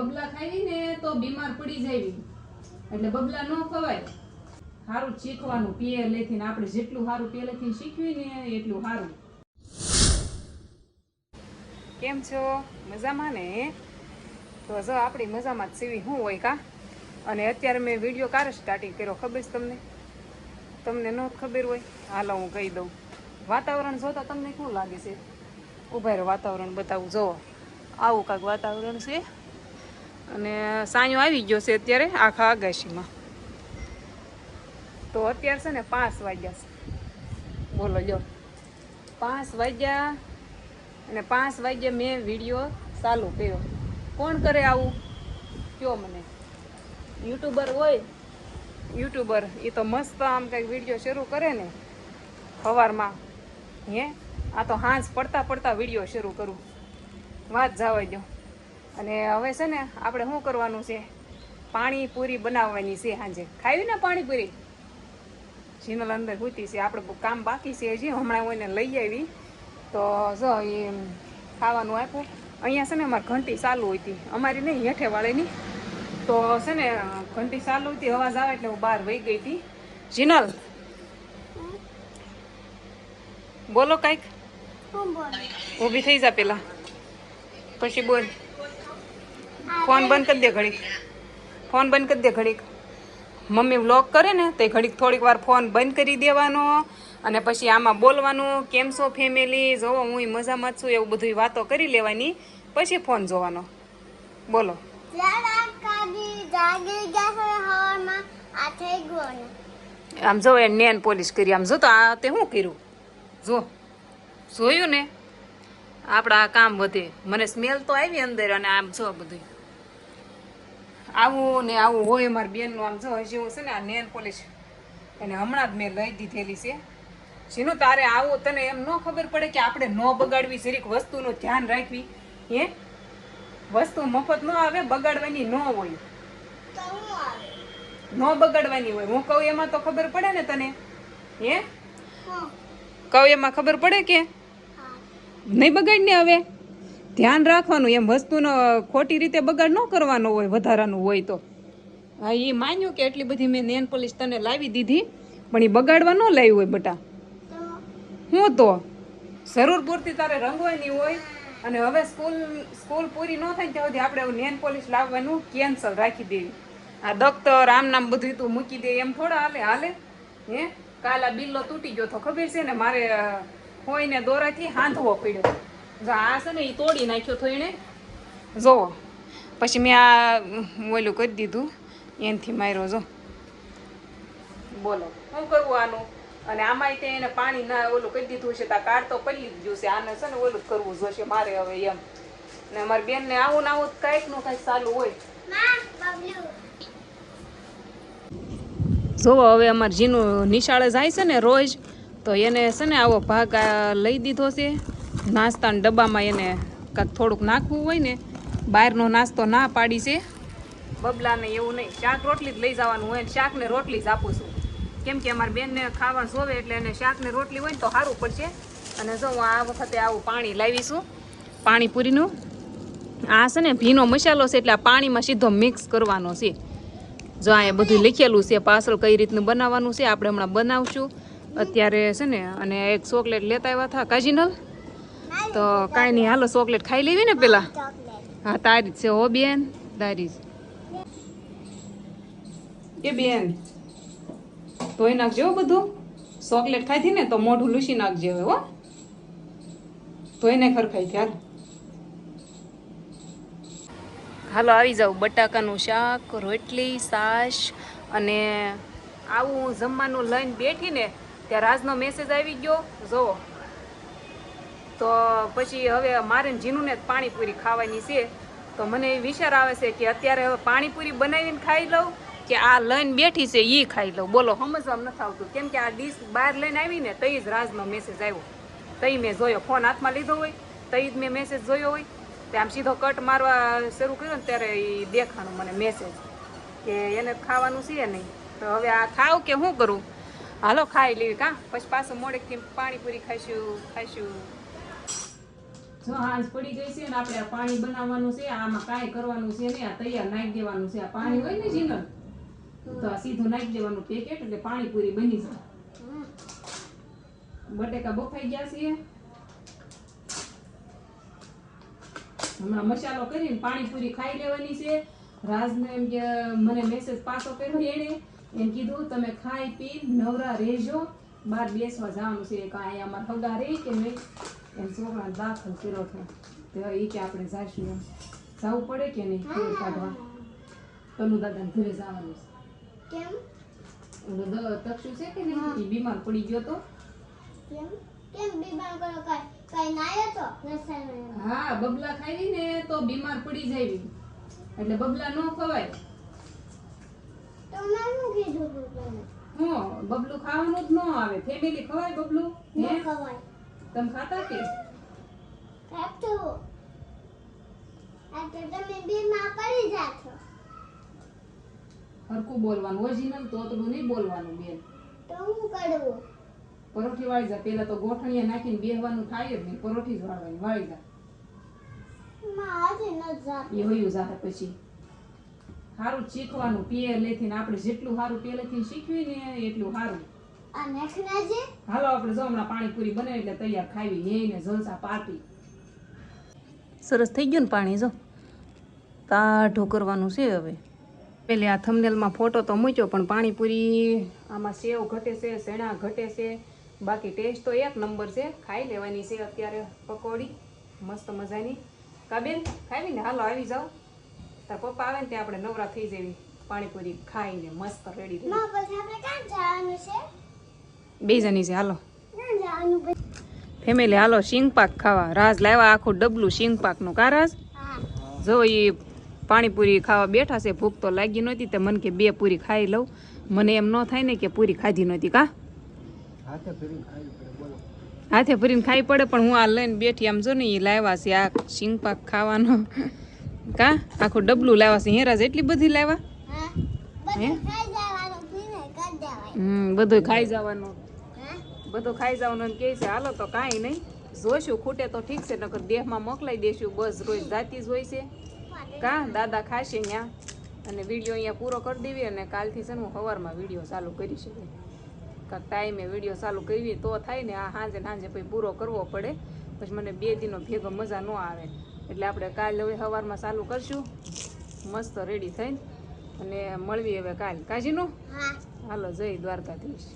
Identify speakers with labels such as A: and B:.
A: બબલા ખાવી ને તો બીમાર પડી જાય એટલે બબલા ન ખવાય. સારું શીખવાનું પહેલેથી ને આપણે જેટલું સારું પહેલેથી શીખવી ને એટલું સારું કેમ છો? મજામાં ને? તો જો આપણી મજામાં જ સીવી શું હોય કા? અને અત્યારે મેં વીડિયો ક્યારે સ્ટાર્ટિંગ કર્યો, ખબર છે તમને? તમને ન ખબર હોય? હાલો હું કહી દઉં. વાતાવરણ જોતા તમને શું લાગે છે? ઊભા વાતાવરણ બતાવું જો આવું કાંક વાતાવરણ છે. અને સાંયો આવી ગયો છે અત્યારે આખા આગાશીમાં તો અત્યારે છે ને પાંચ વાગ્યા છે. બોલો, જો. પાંચ વાગ્યા અને પાંચ વાગ્યે મેં વીડિયો ચાલુ કર્યો. કોણ કરે આવું? કયો મને? યુટ્યુબર હોય? યુટ્યુબર એ તો મસ્ત આમ કંઈક વીડિયો શરૂ કરે ને સવારમાં. હે? આ તો હાંસ પડતા પડતા વીડિયો શરૂ કરું. વાત જવા દો અને હવે છે ને આપણે શું કરવાનું છે? પાણીપુરી બનાવવાની છે સાંજે. ખાવી ને પાણીપુરી જીનલ અંદર હોતી છે. આપણે કામ બાકી છે હજી. હમણાં હું એને લઈ આવી. તો જો એ ખાવાનું આપ્યું. અહીંયા છે ને અમારે ઘંટી ચાલુ હતી. અમારી નહીં હેઠે વાળીની તો છે ને ઘંટી ચાલુ હતી. અવાજ આવે એટલે હું બહાર વહી ગઈ હતી. જીનલ! બોલો કાંઈક. ઊભી થઈ જા પેલા. પછી બોલ. ફોન બંધ કરી દે ઘડીક. ફોન બંધ કરી દે ઘડીક. મમ્મી વ્લોગ કરે ને તો ઘડીક થોડીક વાર ફોન બંધ કરી દેવાનો અને પછી આમાં બોલવાનું, કેમ છો ફેમિલી જોવો, હું મજામાં છું, એવું બધું વાતો કરી લેવાની. પછી ફોન જોવાનો. બોલો. આમ જો એ નેન પોલિશ કરી, આમ જો તો આ તે શું કર્યું? જો. જોયું ને? આપણા કામ વધે. મને સ્મેલ તો આવી અંદર અને આમ જો બધું આવું ને આવું હોય મારી બેનનું આમ જો હજી હું છે ને આ નેન પોલિશ અને હમણાં જ મેં લઈ દીધેલી છે. જેનું તારે આવું તને એમ ન ખબર પડે કે આપણે ન બગાડવી જરીક વસ્તુનું ધ્યાન રાખવી. હે? વસ્તુ મફત ન આવે બગાડવાની ન હોય. ન બગાડવાની હોય. હું કહું એમાં તો ખબર પડે ને તને? હે. કહું એમાં ખબર પડે કે? નહીં બગાડ ને હવે. ધ્યાન રાખવાનું એમ વસ્તુનો ખોટી રીતે બગાડ ન કરવાનો હોય વધારાનું હોય તો. હા એ માન્યું કે એટલી બધી મેં નેન પોલીસ તને લાવી દીધી. પણ એ બગાડવા ન લાવી હોય બટા. હું તો જરૂર પૂરતી તારે રંગવાની હોય અને હવે સ્કૂલ સ્કૂલ પૂરી ન થાય ત્યાં સુધી આપણે નેન પોલીસ લાવવાનું કેન્સલ રાખી દેવી. આ દખ્તર આમ નામ બધું તું મૂકી દે એમ થોડા હાલે હાલે. હે? કાલ આ બિલ્લો તૂટી ગયો તો ખબર છે ને મારે હોય ને દોરાથી હાંધવો પડ્યો. જો આ છે ને એ તોડી નાખ્યો તો એણે જોવો. પછી મેં આ ઓલું કરી દીધું. એનથી માર્યો જો. બોલો શું કરવું આનું? અને આમાંય તે એને પાણી ના ઓલું કરી દીધું છે તા કાઢ તો પડી જ ગયું છે. આને છે ને ઓલું કરવું જોશે મારે હવે એમ. ને અમારી બેનને આવું ને આવું કાંઈકનું કાંઈક ચાલુ હોય. જોવો હવે અમારે જીનું નિશાળે જાય છે ને રોજ. તો એને છે ને આવો ભાગ લઈ દીધો છે. નાસ્તાના ડબ્બામાં એને કાંક થોડુંક નાખવું હોય ને, બહારનો નાસ્તો ના પાડી છે. બબલાને એવું નહીં, શાક રોટલી જ લઈ જવાનું હોય ને, શાકને રોટલી જ આપું છું. કેમ કે અમારી બેનને ખાવા જોવે એટલે એને શાકને રોટલી હોય ને તો સારું પડશે. અને જો હું આ વખતે આવું પાણી લાવીશું પાણીપુરીનું. આ છે ને ભીનો મસાલો છે એટલે આ પાણીમાં સીધો મિક્સ કરવાનો છે. જો અહીંયા બધું લખેલું છે પાછળ કઈ રીતનું બનાવવાનું છે, આપણે હમણાં બનાવશું. અત્યારે છે ને, અને એક ચોકલેટ લેતા આવ્યા હતા કાજીનલ. તો કાંઈ નહીં, હાલો ચોકલેટ ખાઈ લેવી ને પેલા. હા, તારી જ છે હો બેન, તારી જ. એ બેન, ધોઈ નાખજો બધું. ચોકલેટ ખાધી ને તો મોઢું લૂસી નાખજે હવે, હો. ધોઈને ખરખાઈ હાલ. હાલો, આવી જાઉં. બટાકાનું શાક, રોટલી, સાસ અને આવું જમવાનું લઈને બેઠી ને ત્યાં રાજનો મેસેજ આવી ગયો? જોવો તો પછી હવે મારે જીનુને જ પાણીપુરી ખાવાની છે. તો મને એ વિચાર આવે છે કે અત્યારે હવે પાણીપુરી બનાવીને ખાઈ લઉં કે આ લઈને બેઠી છે એ ખાઈ લઉં? બોલો. સમજવામાં નથી આવતું. કેમ કે આ ડીશ બહાર લઈને આવી ને તઈ જ રાજનો મેસેજ આવ્યો. તઈ મેં જોયો. ફોન હાથમાં લીધો હોય તઈ જ મેં મેસેજ જોયો હોય. તે આમ સીધો કટ મારવા શરૂ કર્યો ને ત્યારે એ દેખાણું મને મેસેજ કે એને ખાવાનું છે નહીં. તો હવે આ ખાવ કે શું કરું? હાલો ખાઈ લેવી કા? પછી પાછું મોડેકથી પાણીપુરી ખાઈશું ખાઈશું. જો હાંજ પડી ગઈ છે ને આપણે આ પાણી બનાવવાનું છે આમાં કાંઈ કરવાનું છે નહીં આ તૈયાર નાખી દેવાનું છે. આ પાણી હોય ને જીનલ તો આ સીધું નાખી દેવાનું પેકેટ એટલે પાણીપુરી બની જાય. બટેકા બફાઈ ગયા છે હમણાં મસાલો કરીને પાણીપુરી ખાઈ લેવાની છે. રાજને એમ કે મને મેસેજ પાછો કર્યો એણે એમ કીધું તમે ખાઈ પી નવરા રહેજો. બહાર બેસવા જવાનું છે. કાંઈ અમારે હગા રહી કે નહીં? એમ છોકરાને દાખલ કર્યો હતો. તો એ કે આપણે જાશું એમ. જવું પડે કે નહીં? ફૂલ કાઢવા. કનુ દાદાને ઘરે જવાનું છે.
B: કેમ?
A: તક્ષુ છે કે નહીં? એ બીમાર પડી ગયો તો.
B: કેમ? કેમ બીમાર કરો કઈ કઈ નાયો તો?
A: હા બબલા ખાવી ને તો બીમાર પડી જાય એટલે બબલા ન ખવાય
B: તો મેં શું કીધું તું તને
A: હું બબલું ખાવાનું જ ન આવે. ફેમિલી ખવાય બબલું? હે?
B: ન ખવાય.
A: તમે ખાતા કે?
B: કાપતું આ તો તમે પડી
A: બોલવાનું. ઓરિજિનલ તોતડું નહીં બોલવાનું બેન.
B: તો હું કરવું
A: પરોઠી વાળી જા. પેલા તો ગોઠણીએ નાખીને બેહવાનું થાય જ નહીં. પરોઠી જ વાળવાની. વાળી જા.
B: આજે ન જાતું.
A: એ હોયું જાહે પછી. સારું શીખવાનું પહેલેથી ને આપણે જેટલું સારું પહેલેથી શીખવી ને એટલું સારું હાલો આપણે જો હમણાં પાણીપુરી બને એટલે તૈયાર ખાવી ને જલસા પાર્ટી સરસ થઈ ગયું ને પાણી જો? તાઢું કરવાનું છે હવે. પેલે આ થમનેલમાં ફોટો તો મૂક્યો પણ પાણીપુરી આમાં સેવ ઘટે છે શેણા ઘટે છે બાકી ટેસ્ટ તો એક નંબર છે. ખાઈ લેવાની છે અત્યારે પકોડી. મસ્ત મજાની. કાબેન ખાવી ને હાલો આવી જાઓ. તાર પપ્પા આવે ને ત્યાં આપણે નવરા થઈ જવી પાણીપુરી ખાઈને મસ્ત રેડી
B: માં પછી આપણે ક્યાં જવાનું છે?
A: બે જણી છે હાલો.
B: ક્યાં
A: ફેમિલી હાલો શિંગ પાક ખાવા. રાજ લાવ્યા આખું ડબલું શિંગ પાકનું. કા રાજ? જો એ પાણીપુરી ખાવા બેઠા છે ભૂખ તો લાગી નહોતી તે મને કે બે પૂરી ખાઈ લઉં. મને એમ ન થાય ને કે પૂરી ખાધી નહોતી કા? હાથે ફરીને ખાઈ પડે પણ હું આ લઈને બેઠી આમ જો ને એ લાવ્યા છે આ શિંગ પાક ખાવાનો. કા? આખું ડબલું લાવ્યા છે હેરાજ એટલી બધી લાવ્યા?
B: હે?
A: હમ બધું ખાઈ જવાનું. બધું ખાઈ જવાનું કહે છે હાલો તો કાંઈ નહીં જોઈશું ખૂટે તો ઠીક છે નકર દેહમાં મોકલાઈ દેશું બસ રોજ જાતી જ હોય છે. કા? દાદા ખાશે ત્યાં અને વીડિયો અહીંયા પૂરો કરી દેવી અને કાલથી છે ને હું સવારમાં વીડિયો ચાલુ કરી શકું. કાંક ટાઈમે વીડિયો ચાલુ કરવી તો થાય ને આ સાંજે સાંજે પછી પૂરો કરવો પડે. પછી મને બે દિનો ભેગો મજા ન આવે. એટલે આપણે કાલ હવે સવારમાં ચાલુ કરશું. મસ્ત રેડી થઈને. અને મળવી હવે કાલ. કાજીનું? હાલો જય દ્વારકાધીશ.